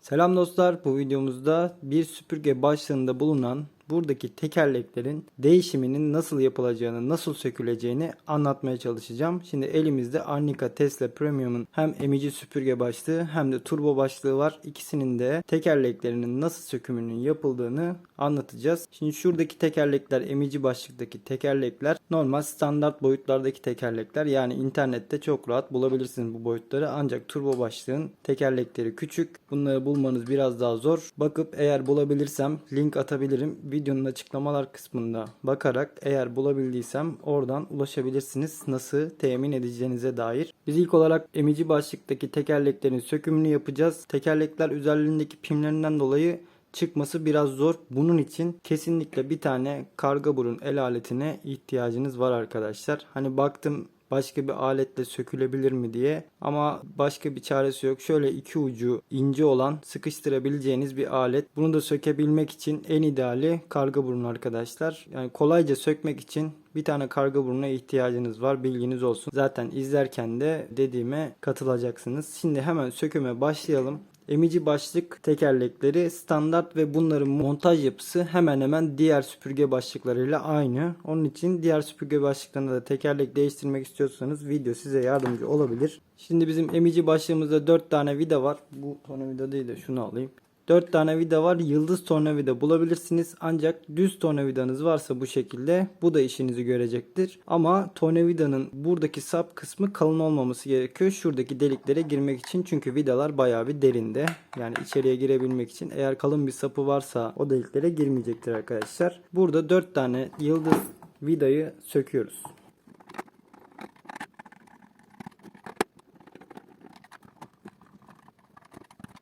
Selam dostlar. Bu videomuzda bir süpürge başlığında bulunan buradaki tekerleklerin değişiminin nasıl yapılacağını, nasıl söküleceğini anlatmaya çalışacağım. Şimdi elimizde Arnica Tesla Premium'un hem emici süpürge başlığı hem de turbo başlığı var. İkisinin de tekerleklerinin nasıl sökümünün yapıldığını anlatacağız. Şimdi şuradaki tekerlekler emici başlıktaki tekerlekler normal standart boyutlardaki tekerlekler. Yani internette çok rahat bulabilirsiniz bu boyutları. Ancak turbo başlığın tekerlekleri küçük. Bunları bulmanız biraz daha zor. Bakıp eğer bulabilirsem link atabilirim. Videonun açıklamalar kısmında bakarak eğer bulabildiysem oradan ulaşabilirsiniz. Nasıl temin edeceğinize dair. Biz ilk olarak emici başlıktaki tekerleklerin sökümünü yapacağız. Tekerlekler üzerlerindeki pimlerinden dolayı çıkması biraz zor. Bunun için kesinlikle bir tane karga burun el aletine ihtiyacınız var arkadaşlar. Hani baktım başka bir aletle sökülebilir mi diye ama başka bir çaresi yok. Şöyle iki ucu ince olan sıkıştırabileceğiniz bir alet. Bunu da sökebilmek için en ideali karga burnu arkadaşlar. Yani kolayca sökmek için bir tane karga burnuna ihtiyacınız var. Bilginiz olsun. Zaten izlerken de dediğime katılacaksınız. Şimdi hemen söküme başlayalım. Emici başlık tekerlekleri standart ve bunların montaj yapısı hemen hemen diğer süpürge başlıklarıyla aynı. Onun için diğer süpürge başlıklarında da tekerlek değiştirmek istiyorsanız video size yardımcı olabilir. Şimdi bizim emici başlığımızda 4 tane vida var. Bu tornavida değil de şunu alayım. 4 tane vida var. Yıldız tornavida bulabilirsiniz. Ancak düz tornavidanız varsa bu şekilde bu da işinizi görecektir. Ama tornavidanın buradaki sap kısmı kalın olmaması gerekiyor. Şuradaki deliklere girmek için. Çünkü vidalar bayağı bir derinde. Yani içeriye girebilmek için eğer kalın bir sapı varsa o deliklere girmeyecektir arkadaşlar. Burada 4 tane yıldız vidayı söküyoruz.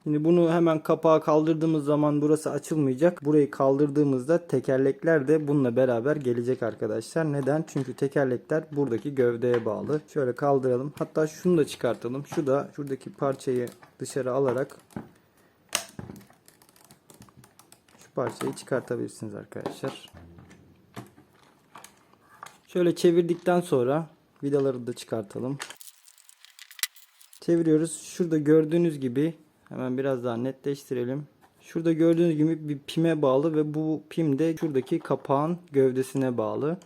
Şimdi bunu hemen kapağı kaldırdığımız zaman burası açılmayacak. Burayı kaldırdığımızda tekerlekler de bununla beraber gelecek arkadaşlar. Neden? Çünkü tekerlekler buradaki gövdeye bağlı. Şöyle kaldıralım. Hatta şunu da çıkartalım. Şu da şuradaki parçayı dışarı alarak şu parçayı çıkartabilirsiniz arkadaşlar. Şöyle çevirdikten sonra vidaları da çıkartalım. Çeviriyoruz. Şurada gördüğünüz gibi Hemen biraz daha netleştirelim. Şurada gördüğünüz gibi bir pime bağlı ve bu pim de şuradaki kapağın gövdesine bağlı.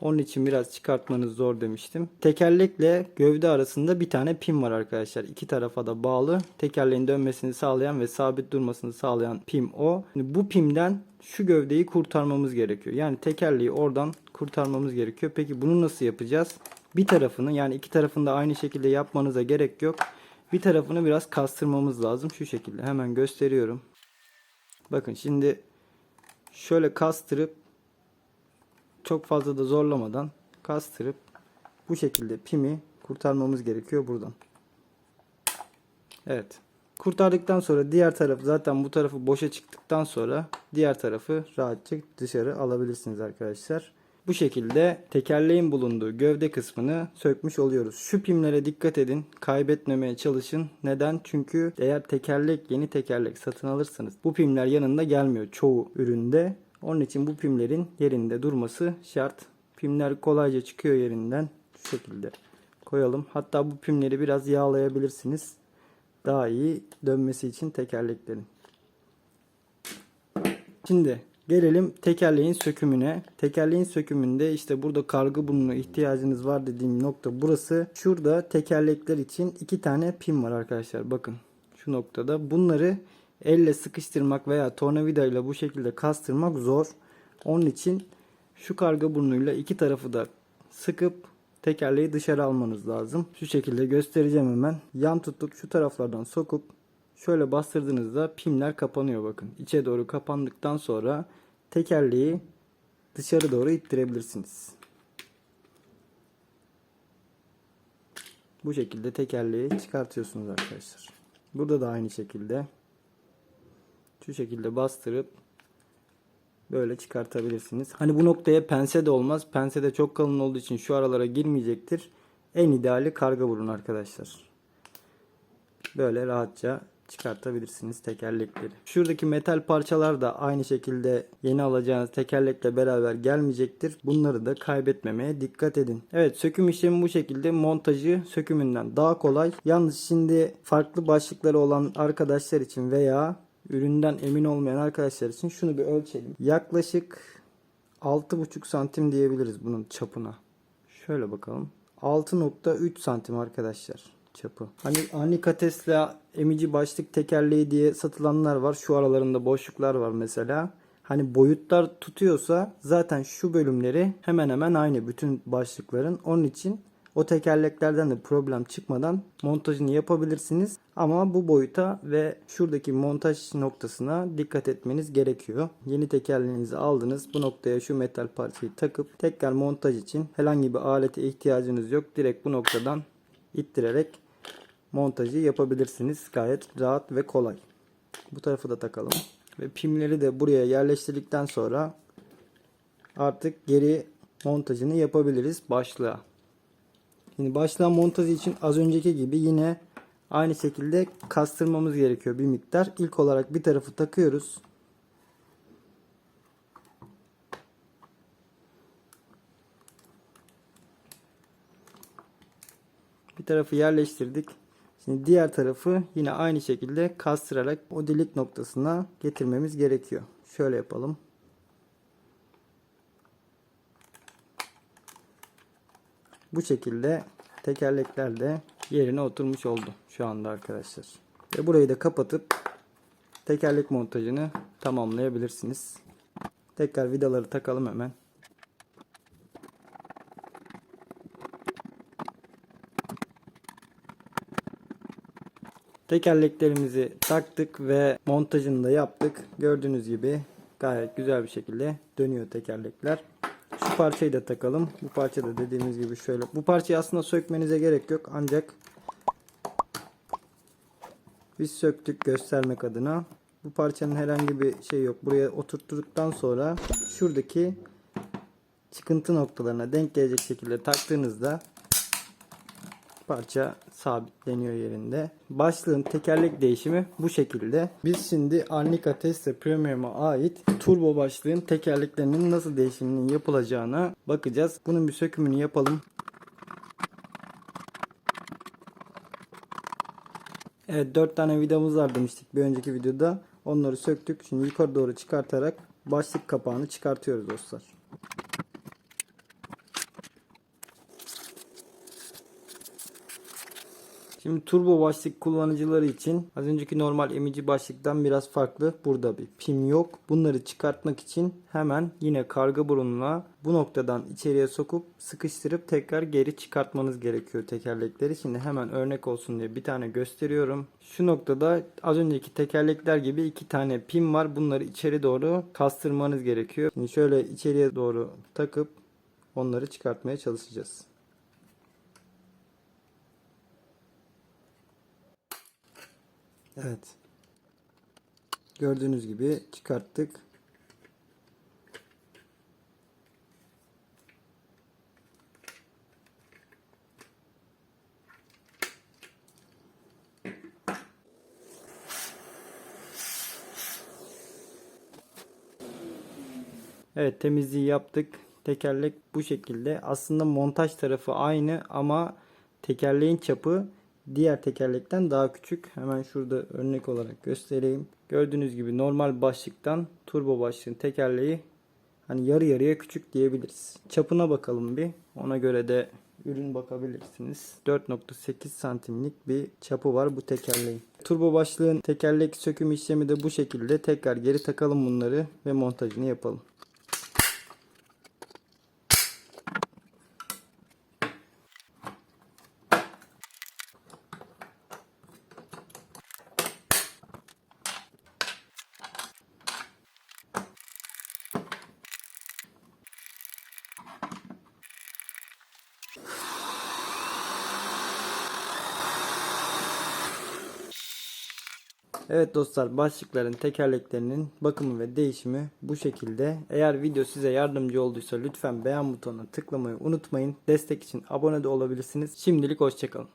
Onun için biraz çıkartmanız zor demiştim. Tekerlekle gövde arasında bir tane pim var arkadaşlar. İki tarafa da bağlı. Tekerleğin dönmesini sağlayan ve sabit durmasını sağlayan pim o. Şimdi bu pimden şu gövdeyi kurtarmamız gerekiyor. Yani tekerleği oradan kurtarmamız gerekiyor. Peki bunu nasıl yapacağız? Bir tarafını yani iki tarafını da aynı şekilde yapmanıza gerek yok. Bir tarafını biraz kastırmamız lazım. Şu şekilde hemen gösteriyorum. Bakın şimdi şöyle kastırıp çok fazla da zorlamadan kastırıp bu şekilde pimi kurtarmamız gerekiyor buradan. Evet. Kurtardıktan sonra diğer tarafı zaten bu tarafı boşa çıktıktan sonra diğer tarafı rahatça dışarı alabilirsiniz arkadaşlar. Bu şekilde tekerleğin bulunduğu gövde kısmını sökmüş oluyoruz. Şu pimlere dikkat edin. Kaybetmemeye çalışın. Neden? Çünkü eğer tekerlek yeni tekerlek satın alırsanız bu pimler yanında gelmiyor çoğu üründe. Onun için bu pimlerin yerinde durması şart. Pimler kolayca çıkıyor yerinden. Şu şekilde koyalım. Hatta bu pimleri biraz yağlayabilirsiniz. Daha iyi dönmesi için tekerleklerin. Şimdi Gelelim tekerleğin sökümüne. Tekerleğin sökümünde işte burada kargı burnuna ihtiyacınız var dediğim nokta burası. Şurada tekerlekler için iki tane pin var arkadaşlar. Bakın şu noktada. Bunları elle sıkıştırmak veya tornavida ile bu şekilde kastırmak zor. Onun için şu karga burnuyla iki tarafı da sıkıp tekerleği dışarı almanız lazım. Şu şekilde göstereceğim hemen. Yan tutup şu taraflardan sokup Şöyle bastırdığınızda pimler kapanıyor bakın. İçe doğru kapandıktan sonra tekerleği dışarı doğru ittirebilirsiniz. Bu şekilde tekerleği çıkartıyorsunuz arkadaşlar. Burada da aynı şekilde şu şekilde bastırıp böyle çıkartabilirsiniz. Hani bu noktaya pense de olmaz. Pense de çok kalın olduğu için şu aralara girmeyecektir. En ideali karga burun arkadaşlar. Böyle rahatça çıkartabilirsiniz tekerlekleri. Şuradaki metal parçalar da aynı şekilde yeni alacağınız tekerlekle beraber gelmeyecektir. Bunları da kaybetmemeye dikkat edin. Evet söküm işlemi bu şekilde montajı sökümünden daha kolay. Yalnız şimdi farklı başlıkları olan arkadaşlar için veya üründen emin olmayan arkadaşlar için şunu bir ölçelim. Yaklaşık 6,5 santim diyebiliriz bunun çapına. Şöyle bakalım. 6.3 santim arkadaşlar çapı. Hani Annika Tesla emici başlık tekerleği diye satılanlar var. Şu aralarında boşluklar var mesela. Hani boyutlar tutuyorsa zaten şu bölümleri hemen hemen aynı bütün başlıkların. Onun için o tekerleklerden de problem çıkmadan montajını yapabilirsiniz. Ama bu boyuta ve şuradaki montaj noktasına dikkat etmeniz gerekiyor. Yeni tekerleğinizi aldınız. Bu noktaya şu metal parçayı takıp tekrar montaj için herhangi bir alete ihtiyacınız yok. Direkt bu noktadan ittirerek montajı yapabilirsiniz. Gayet rahat ve kolay. Bu tarafı da takalım. Ve pimleri de buraya yerleştirdikten sonra artık geri montajını yapabiliriz başlığa. Şimdi başlığa montajı için az önceki gibi yine aynı şekilde kastırmamız gerekiyor bir miktar. İlk olarak bir tarafı takıyoruz. Bir tarafı yerleştirdik. Şimdi diğer tarafı yine aynı şekilde kastırarak o delik noktasına getirmemiz gerekiyor. Şöyle yapalım. Bu şekilde tekerlekler de yerine oturmuş oldu şu anda arkadaşlar. Ve burayı da kapatıp tekerlek montajını tamamlayabilirsiniz. Tekrar vidaları takalım hemen. Tekerleklerimizi taktık ve montajını da yaptık. Gördüğünüz gibi gayet güzel bir şekilde dönüyor tekerlekler. Şu parçayı da takalım. Bu parça da dediğimiz gibi şöyle. Bu parçayı aslında sökmenize gerek yok. Ancak biz söktük göstermek adına. Bu parçanın herhangi bir şey yok. Buraya oturttuktan sonra şuradaki çıkıntı noktalarına denk gelecek şekilde taktığınızda parça sabitleniyor yerinde. Başlığın tekerlek değişimi bu şekilde. Biz şimdi Arnica Tesla Premium'a ait turbo başlığın tekerleklerinin nasıl değişiminin yapılacağına bakacağız. Bunun bir sökümünü yapalım. Evet 4 tane vidamız var demiştik bir önceki videoda. Onları söktük. Şimdi yukarı doğru çıkartarak başlık kapağını çıkartıyoruz dostlar. Şimdi turbo başlık kullanıcıları için az önceki normal emici başlıktan biraz farklı. Burada bir pim yok. Bunları çıkartmak için hemen yine karga burunla bu noktadan içeriye sokup sıkıştırıp tekrar geri çıkartmanız gerekiyor tekerlekleri. Şimdi hemen örnek olsun diye bir tane gösteriyorum. Şu noktada az önceki tekerlekler gibi iki tane pim var. Bunları içeri doğru kastırmanız gerekiyor. Şimdi şöyle içeriye doğru takıp onları çıkartmaya çalışacağız. Evet. Gördüğünüz gibi çıkarttık. Evet temizliği yaptık. Tekerlek bu şekilde. Aslında montaj tarafı aynı ama tekerleğin çapı diğer tekerlekten daha küçük. Hemen şurada örnek olarak göstereyim. Gördüğünüz gibi normal başlıktan turbo başlığın tekerleği hani yarı yarıya küçük diyebiliriz. Çapına bakalım bir. Ona göre de ürün bakabilirsiniz. 4.8 santimlik bir çapı var bu tekerleğin. Turbo başlığın tekerlek söküm işlemi de bu şekilde. Tekrar geri takalım bunları ve montajını yapalım. Evet dostlar başlıkların tekerleklerinin bakımı ve değişimi bu şekilde. Eğer video size yardımcı olduysa lütfen beğen butonuna tıklamayı unutmayın. Destek için abone de olabilirsiniz. Şimdilik hoşçakalın.